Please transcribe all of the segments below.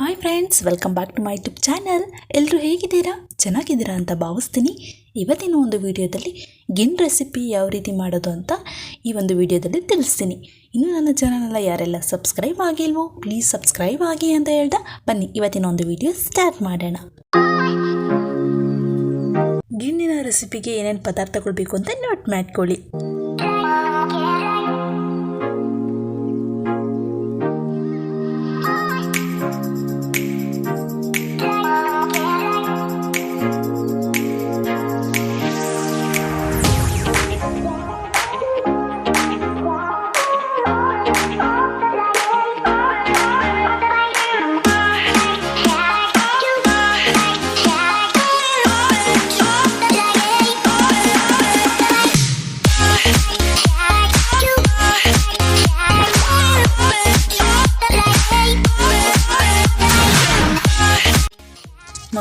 Hi friends welcome back to my YouTube channel ಎಲ್ಲರೂ ಹೇಗಿದ್ದೀರಾ? ಚೆನ್ನಾಗಿದ್ದೀರಾ ಅಂತ ಭಾವಿಸ್ತೀನಿ. ಇವತ್ತಿನ ಒಂದು ವಿಡಿಯೋದಲ್ಲಿ ಗಿನ್ ರೆಸಿಪಿ ಯಾವ ರೀತಿ ಮಾಡೋದು ಅಂತ ಈ ಒಂದು ವಿಡಿಯೋದಲ್ಲಿ ತಿಳಿಸ್ತೀನಿ. ಇನ್ನು ನನ್ನ ಚಾನಲ್ನ ಯಾರೆಲ್ಲ ಸಬ್ಸ್ಕ್ರೈಬ್ ಆಗಿಲ್ವೋ ಪ್ಲೀಸ್ ಸಬ್ಸ್ಕ್ರೈಬ್ ಆಗಿ ಅಂತ ಹೇಳ್ದ. ಬನ್ನಿ, ಇವತ್ತಿನ ಒಂದು ವಿಡಿಯೋ ಸ್ಟಾರ್ಟ್ ಮಾಡೋಣ. ಗಿನ್ನಿನ ರೆಸಿಪಿಗೆ ಏನೇನು ಪದಾರ್ಥಗಳು ಬೇಕು ಅಂತ ನೋಟ್ ಮಾಡ್ಕೊಳ್ಳಿ.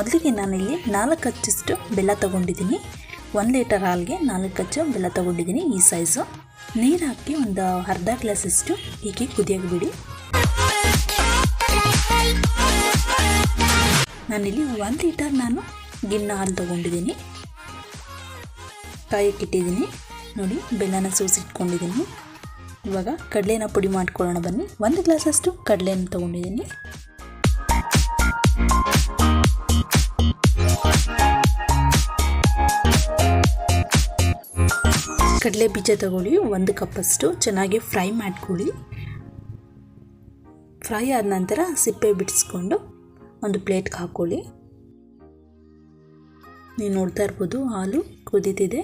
ಮೊದಲಿಗೆ ನಾನಿಲ್ಲಿ ನಾಲ್ಕು ಅಚ್ಚಷ್ಟು ಬೆಲ್ಲ ತಗೊಂಡಿದ್ದೀನಿ. ಒಂದು ಲೀಟರ್ ಹಾಲಿಗೆ ನಾಲ್ಕು ಅಚ್ಚು ಬೆಲ್ಲ ತಗೊಂಡಿದ್ದೀನಿ ಈ ಸೈಜು. ನೀರು ಹಾಕಿ ಒಂದು ಅರ್ಧ ಗ್ಲಾಸಷ್ಟು ಹೀಗೆ ಕುದಿಯೋಕೆ ಬಿಡಿ ನಾನಿಲ್ಲಿ ಒಂದು ಲೀಟರ್ ನಾನು ಗಿನ್ನ ಹಾಲು ತೊಗೊಂಡಿದ್ದೀನಿ. ಕಾಯಕ್ಕಿಟ್ಟಿದ್ದೀನಿ ನೋಡಿ, ಬೆಲ್ಲನ ಸೂಸಿಟ್ಕೊಂಡಿದ್ದೀನಿ. ಇವಾಗ ಕಡಲೆನ ಪುಡಿ ಮಾಡ್ಕೊಳ್ಳೋಣ ಬನ್ನಿ. ಒಂದು ಗ್ಲಾಸಷ್ಟು ಕಡಲೆನ ತೊಗೊಂಡಿದ್ದೀನಿ. ಕಡಲೆ ಬೀಜ ತಗೊಳ್ಳಿ, ಒಂದು ಕಪ್ಪಷ್ಟು ಚೆನ್ನಾಗಿ ಫ್ರೈ ಮಾಡ್ಕೊಳ್ಳಿ. ಫ್ರೈ ಆದ ನಂತರ ಸಿಪ್ಪೆ ಬಿಡಿಸ್ಕೊಂಡು ಒಂದು ಪ್ಲೇಟ್ಗೆ ಹಾಕ್ಕೊಳ್ಳಿ. ನೀವು ನೋಡ್ತಾ ಇರ್ಬೋದು ಹಾಲು ಕುದೀತಿದೆ.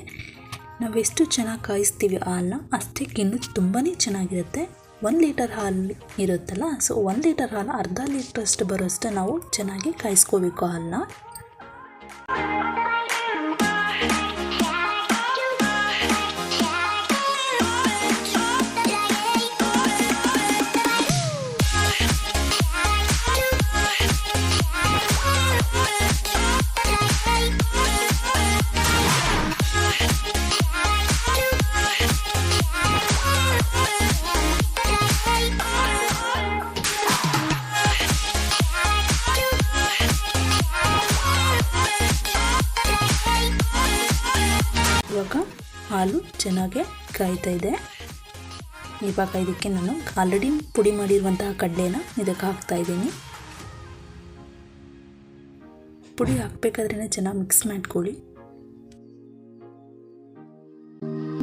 ನಾವೆಷ್ಟು ಚೆನ್ನಾಗಿ ಕಾಯಿಸ್ತೀವಿ ಹಾಲನ್ನ ಅಷ್ಟೇ ಕಿನ್ನು ತುಂಬಾ ಚೆನ್ನಾಗಿರುತ್ತೆ. ಒಂದು ಲೀಟರ್ ಹಾಲು ಇರುತ್ತಲ್ಲ, ಸೊ ಒಂದು ಲೀಟರ್ ಹಾಲು ಅರ್ಧ ಲೀಟ್ರಷ್ಟು ಬರೋಷ್ಟು ನಾವು ಚೆನ್ನಾಗಿ ಕಾಯಿಸ್ಕೋಬೇಕು ಹಾಲನ್ನ. ಹಾಲು ಚೆನ್ನಾಗಿ ಕಾಯ್ತಾ ಇದೆ. ಇವಾಗ ಇದಕ್ಕೆ ನಾನು ಆಲ್ರೆಡಿ ಪುಡಿ ಮಾಡಿರುವಂತಹ ಕಡಲೆನ ಇದಕ್ಕೆ ಹಾಕ್ತಾ ಇದ್ದೀನಿ. ಪುಡಿ ಹಾಕಬೇಕಾದ್ರೆ ಚೆನ್ನಾಗಿ ಮಿಕ್ಸ್ ಮಾಡ್ಕೊಳ್ಳಿ.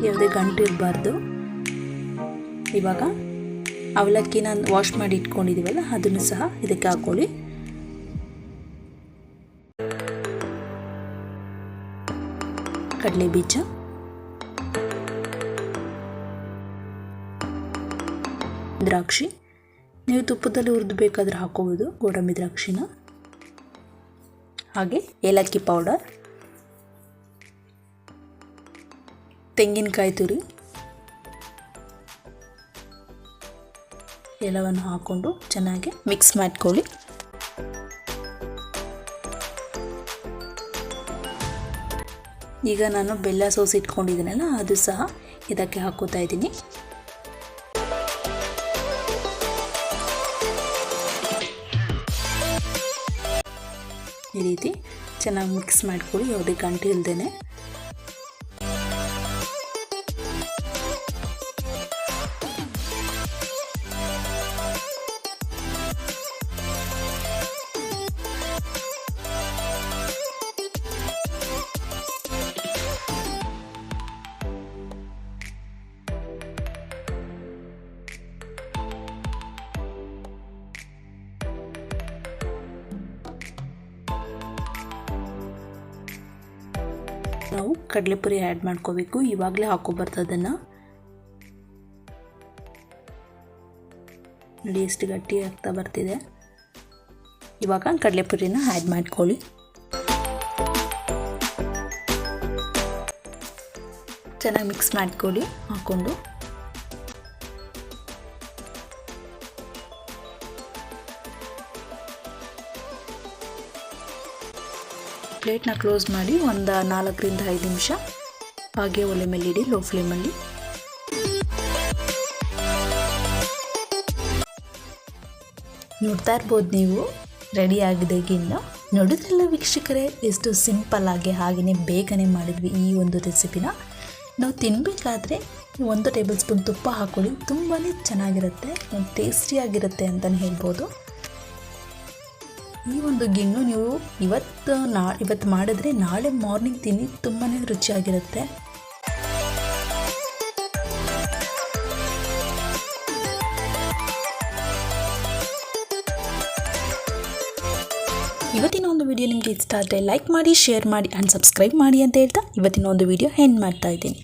ಯಾವುದೇ ಗಂಟು ಇರಬಾರ್ದು. ಇವಾಗ ಅವಲಕ್ಕಿನ ವಾಶ್ ಮಾಡಿ ಇಟ್ಕೊಂಡಿದ್ದೀವಲ್ಲ ಅದನ್ನು ಸಹ ಇದಕ್ಕೆ ಹಾಕ್ಕೊಳ್ಳಿ ಕಡಲೆ ಬೀಜ ದ್ರಾಕ್ಷಿ. ನೀವು ತುಪ್ಪದಲ್ಲಿ ಹುರಿದು ಬೇಕಾದರೆ ಹಾಕೋಬೋದು ಗೋಡಂಬಿ ದ್ರಾಕ್ಷಿನ. ಹಾಗೆ ಏಲಕ್ಕಿ ಪೌಡರ್ ತೆಂಗಿನಕಾಯಿ ತುರಿ. ಎಲ್ಲವನ್ನು ಹಾಕ್ಕೊಂಡು ಚೆನ್ನಾಗಿ ಮಿಕ್ಸ್ ಮಾಡ್ಕೊಳ್ಳಿ. ಈಗ ನಾನು ಬೆಲ್ಲ ಸೋಸಿ ಇಟ್ಕೊಂಡಿದ್ದೀನಲ್ಲ ಅದು ಸಹ ಇದಕ್ಕೆ ಹಾಕೋತಾ ಇದ್ದೀನಿ. ಈ ರೀತಿ ಚೆನ್ನಾಗಿ ಮಿಕ್ಸ್ ಮಾಡ್ಕೊಳ್ಳಿ ಯಾವುದೇ ಗಂಟೆ ಇಲ್ದೇನೆ. ನಾವು ಕಡಲೆಪುರಿ ಆ್ಯಡ್ ಮಾಡ್ಕೋಬೇಕು. ಇವಾಗಲೇ ಹಾಕೋ ಅದನ್ನು ನೋಡಿ, ಎಷ್ಟು ಗಟ್ಟಿ ಆಗ್ತಾ ಬರ್ತಿದೆ. ಇವಾಗ ಕಡಲೆಪುರಿನ ಆ್ಯಡ್ ಮಾಡ್ಕೊಳ್ಳಿ. ಚೆನ್ನಾಗಿ ಮಿಕ್ಸ್ ಮಾಡ್ಕೊಳ್ಳಿ, ಹಾಕ್ಕೊಂಡು. ಪ್ಲೇಟ್ನ ಕ್ಲೋಸ್ ಮಾಡಿ ಒಂದು ನಾಲ್ಕರಿಂದ ಐದು ನಿಮಿಷ. ಹಾಗೆ ಒಲೆ ಮೇಲೆ ಇಡಿ ಲೋ ಫ್ಲೇಮಲ್ಲಿ ನೋಡ್ತಾ ಇರ್ಬೋದು ನೀವು ರೆಡಿಯಾಗಿದೆ ಗಿನ್ನ ನೋಡಿದ್ರಲ್ಲ ವೀಕ್ಷಕರೇ, ಎಷ್ಟು ಸಿಂಪಲ್ ಆಗಿ ಹಾಗೆಯೇ ಬೇಗನೆ ಮಾಡಿದ್ವಿ ಈ ಒಂದು ರೆಸಿಪಿನ ನಾವು ತಿನ್ನಬೇಕಾದ್ರೆ ಒಂದು ಟೇಬಲ್ ಸ್ಪೂನ್ ತುಪ್ಪ ಹಾಕ್ಕೊಳ್ಳಿ ತುಂಬಾ ಚೆನ್ನಾಗಿರುತ್ತೆ ಟೇಸ್ಟಿಯಾಗಿರುತ್ತೆ ಅಂತಲೇ ಹೇಳ್ಬೋದು. ಈ ಒಂದು ಗಿಣ್ಣು ನೀವು ಇವತ್ತು ನಾ, ಇವತ್ತು ಮಾಡಿದ್ರೆ ನಾಳೆ ಮಾರ್ನಿಂಗ್ ತಿನ್ನಿ ತುಂಬಾ ರುಚಿಯಾಗಿರುತ್ತೆ. ಇವತ್ತಿನ ಒಂದು ವಿಡಿಯೋ ನಿಮಗೆ ಇಷ್ಟ ಆದರೆ ಲೈಕ್ ಮಾಡಿ ಶೇರ್ ಮಾಡಿ ಆ್ಯಂಡ್ ಸಬ್ಸ್ಕ್ರೈಬ್ ಮಾಡಿ ಅಂತ ಹೇಳ್ತಾ ಇವತ್ತಿನ ಒಂದು ವಿಡಿಯೋ ಹೆಂಡ್ ಮಾಡ್ತಾ ಇದ್ದೀನಿ.